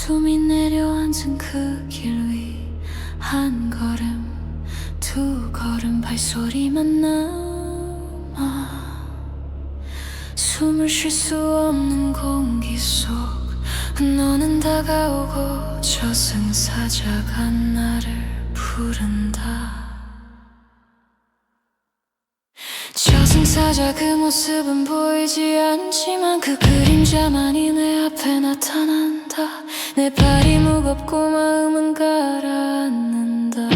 숨이 내려앉은 그 길 위 한 걸음 두 걸음 발소리만 남아. 숨을 쉴 수 없는 공기 속. 너는 다가오고 저승사자가 나를 부른다. 저승사자 그 모습은 보이지 않지만 그 그림자만이 내 앞에 나타난다. 내 발이 무겁고 마음은 가라앉는다.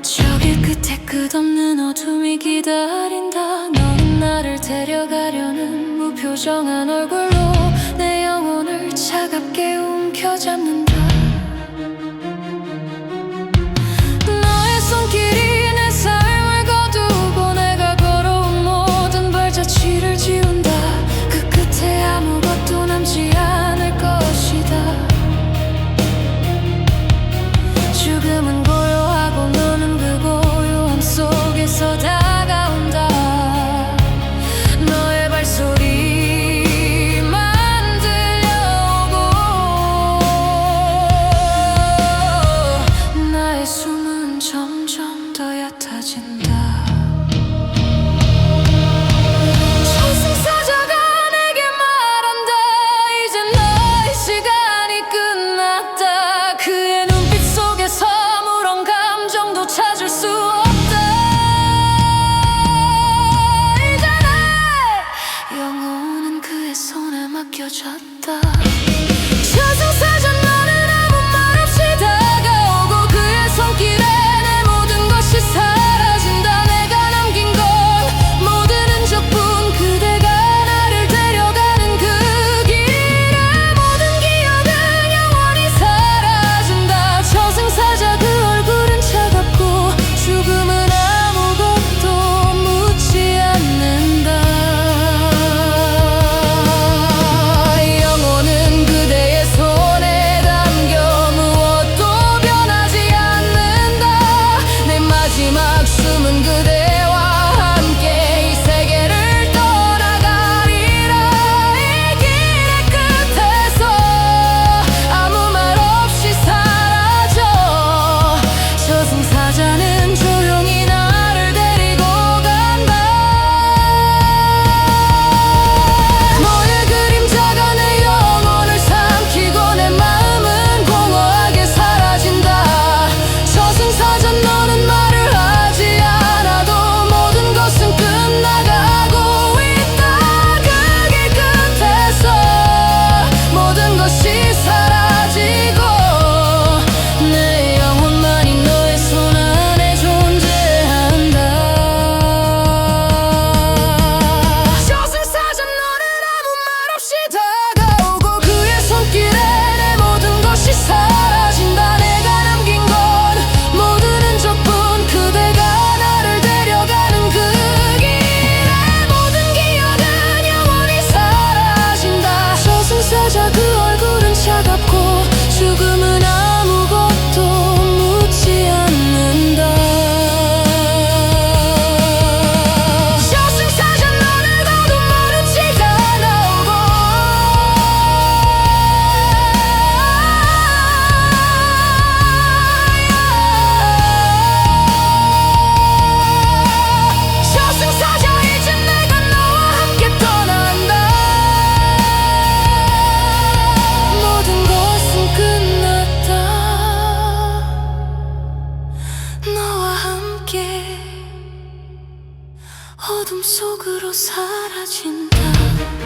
저길 끝에 끝없는 어둠이 기다린다. 너는 나를 데려가려는 무표정한 얼굴로 watching 사라진다.